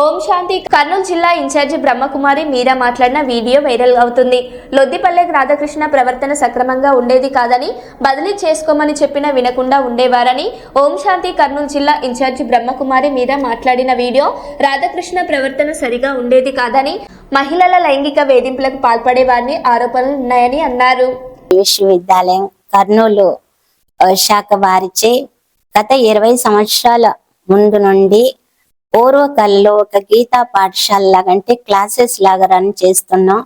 ఓం శాంతి. కర్నూలు జిల్లా ఇన్ఛార్జి బ్రహ్మకుమారి మీరా మాట్లాడిన video viral అవుతుంది. లొద్దిపల్లె రాధాకృష్ణ ప్రవర్తన సక్రమంగా ఉండేది కాదని బదిలీ చేసుకోమని చెప్పినా వినకుండా ఉండేవారని ఓం శాంతి కర్నూలు జిల్లా ఇన్ఛార్జి బ్రహ్మకుమారి మీరా మాట్లాడిన వీడియో రాధాకృష్ణ ప్రవర్తన సరిగా ఉండేది కాదని మహిళల లైంగిక వేధింపులకు పాల్పడే వారిని ఆరోపణలు ఉన్నాయని అన్నారు. విశ్వవిద్యాలయం కర్నూలు శాఖ వారిచే గత ఇరవై సంవత్సరాల ముందు నుండి పూర్వకల్లో ఒక గీతా పాఠశాల లాగా అంటే క్లాసెస్ లాగా రన్ చేస్తున్నాం.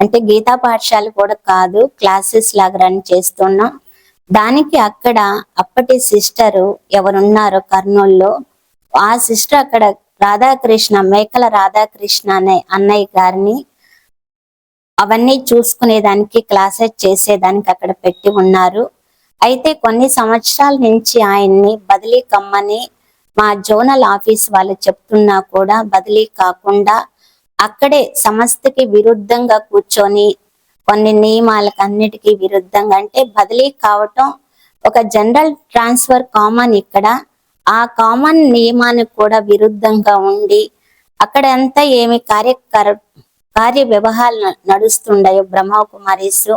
అంటే గీతా పాఠశాల కూడా కాదు క్లాసెస్ లాగా రన్ చేస్తున్నాం. దానికి అక్కడ అప్పటి సిస్టరు ఎవరున్నారో కర్నూల్లో ఆ సిస్టర్ అక్కడ రాధాకృష్ణ మేకల రాధాకృష్ణ అనే అన్నయ్య గారిని అవన్నీ చూసుకునేదానికి క్లాసెస్ చేసేదానికి అక్కడ పెట్టి ఉన్నారు. అయితే కొన్ని సంవత్సరాల నుంచి ఆయన్ని బదిలీ కమ్మని మా జోనల్ ఆఫీస్ వాళ్ళు చెప్తున్నా కూడా బదిలీ కాకుండా అక్కడే సంస్థకి విరుద్ధంగా కూర్చొని కొన్ని నియమాలకు అన్నిటికీ విరుద్ధంగా అంటే బదిలీ కావటం ఒక జనరల్ ట్రాన్స్ఫర్ కామన్ ఇక్కడ. ఆ కామన్ నియమానికి కూడా విరుద్ధంగా ఉండి అక్కడ అంతా ఏమి కార్యకర కార్య వ్యవహారాలు నడుస్తుండయో బ్రహ్మ కుమారీసు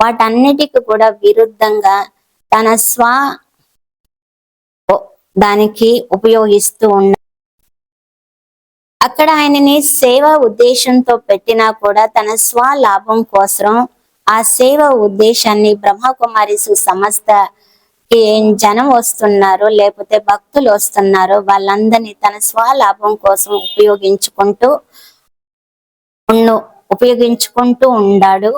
వాటన్నిటికి కూడా విరుద్ధంగా తన స్వ దానికి ఉపయోగిస్తూ ఉన్న అక్కడ ఆయనని సేవా ఉద్దేశంతో పెట్టినా కూడా తన స్వ లాభం కోసం ఆ సేవ ఉద్దేశాన్ని బ్రహ్మకుమారిస్ సంస్థకి జనం వస్తున్నారు లేకపోతే భక్తులు వస్తున్నారు వాళ్ళందరినీ తన స్వలాభం కోసం ఉపయోగించుకుంటూ ఉపయోగించుకుంటూ ఉండాడు.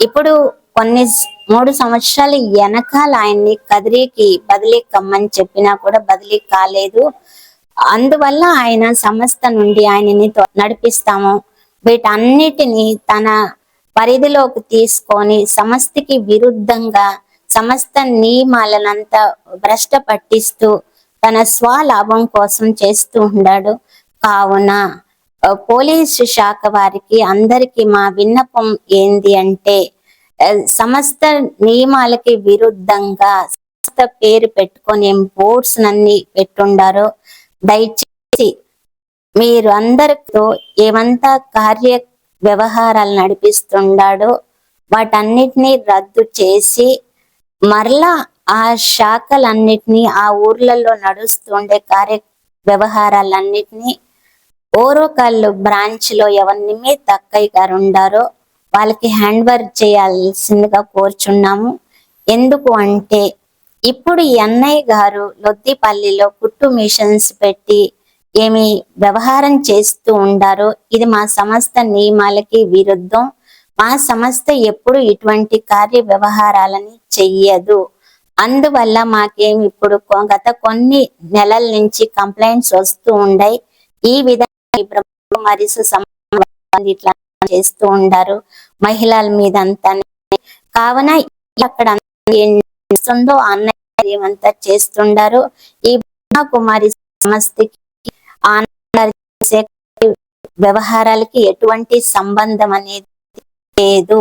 ఇప్పుడు కొన్ని మూడు సంవత్సరాల వెనకాల ఆయన్ని కదిరికి బదిలీ కమ్మని చెప్పినా కూడా బదిలీ కాలేదు. అందువల్ల ఆయన సంస్థ నుండి ఆయనని నడిపిస్తాము. వీటన్నిటిని తన పరిధిలోకి తీసుకొని సంస్థకి విరుద్ధంగా సమస్త నియమాలనంతా భ్రష్ట పట్టిస్తూ తన స్వలాభం కోసం చేస్తూ ఉన్నాడు కావున పోలీసు శాఖ వారికి అందరికి మా విన్నపం ఏంది అంటే సమస్త నియమాలకి విరుద్ధంగా సంస్థ పేరు పెట్టుకొని బోర్డ్స్ నన్ని పెట్టుండారో దయచేసి మీరు అందరితో ఏమంతా కార్య వ్యవహారాలు నడిపిస్తుండాడో వాటన్నిటినీ రద్దు చేసి మరలా ఆ శాఖలన్నిటినీ ఆ ఊర్లలో నడుస్తుండే కార్య వ్యవహారాలన్నిటినీ ఓరోకల్లు బ్రాంచ్లో ఎవరిని తక్కయ్య గారు ఉండారో వాళ్ళకి హ్యాండ్ వర్క్ చేయాల్సిందిగా కోరుచున్నాము. ఎందుకు అంటే ఇప్పుడు ఈ అన్నయ్య గారు లొద్దిపల్లిలో కుట్టు మిషన్స్ పెట్టి ఏమి వ్యవహారం చేస్తూ ఉండారో ఇది మా సంస్థ నియమాలకి విరుద్ధం. మా సంస్థ ఎప్పుడు ఇటువంటి కార్య వ్యవహారాలని చెయ్యదు. అందువల్ల మాకేం ఇప్పుడు గత కొన్ని నెలల నుంచి కంప్లైంట్స్ వస్తూ ఉండాయి. ఈ విధంగా ఈ బ్రహ్మకుమారీస్ ఇట్లా చేస్తూ ఉంటారు మహిళల మీద అంతా కావున అక్కడ ఏం చేస్తుందో అన్నయ్య ఏమంతా చేస్తుండారు. ఈ బ్రహ్మకుమారి సంస్థకి చేసే వ్యవహారాలకి ఎటువంటి సంబంధం అనేది లేదు.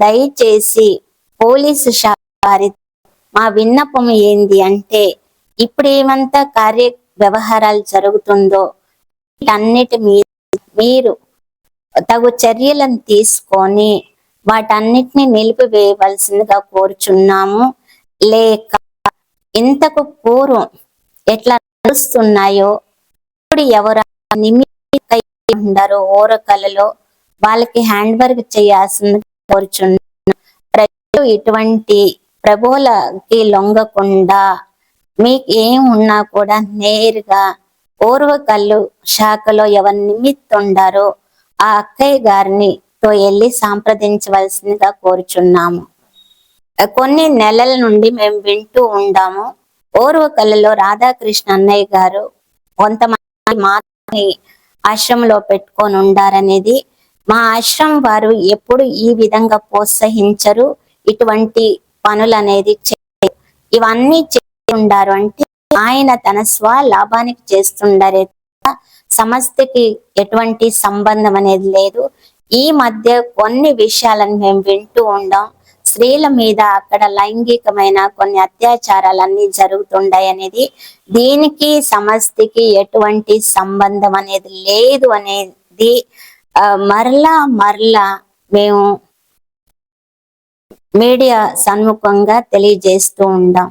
దయచేసి పోలీసు శాఖ వారి మా విన్నపం ఏంది అంటే ఇప్పుడు ఏమంతా కార్య వ్యవహారాలు జరుగుతుందో వీటన్నిటి మీద మీరు తగు చర్యలను తీసుకొని వాటన్నిటిని నిలిపివేయవలసిందిగా కోరుచున్నాము. లేక ఇంతకు పూర్వం ఎట్లా నడుస్తున్నాయో ఇప్పుడు ఎవరు ఉండరు ఉండారో ఓరకలలో వాళ్ళకి హ్యాండ్ వర్క్ చేయాల్సింది కోరుచున్నాము. ప్రజలు ఇటువంటి ప్రభువులకి లొంగకుండా మీకు ఏం ఉన్నా కూడా నేరుగా ఓర్వకల్లు శాఖలో ఎవరు నిమిత్తుండారో ఆ అక్కయ్య గారిని తో వెళ్ళి సంప్రదించవలసిందిగా కోరుచున్నాము. కొన్ని నెలల నుండి మేము వింటూ ఉండాము. పూర్వకల్లలో రాధాకృష్ణ అన్నయ్య గారు కొంతమంది మాత్రమే ఆశ్రమంలో పెట్టుకొని ఉండారనేది. మా ఆశ్రమం వారు ఎప్పుడు ఈ విధంగా ప్రోత్సహించరు. ఇటువంటి పనులు అనేది ఇవన్నీ చేస్తుండారు అంటే ఆయన తన స్వ లాభానికి చేస్తుండారే సమస్తకి ఎటువంటి సంబంధం అనేది లేదు. ఈ మధ్య కొన్ని విషయాలను మేము వింటూ ఉండం. స్త్రీల మీద అక్కడ లైంగికమైన కొన్ని అత్యాచారాలన్నీ జరుగుతుండయి అనేది దీనికి సమస్తికి ఎటువంటి సంబంధం అనేది లేదు అనేది మరలా మరలా మేము మీడియా సన్ముఖంగా తెలియజేస్తూ ఉంటాం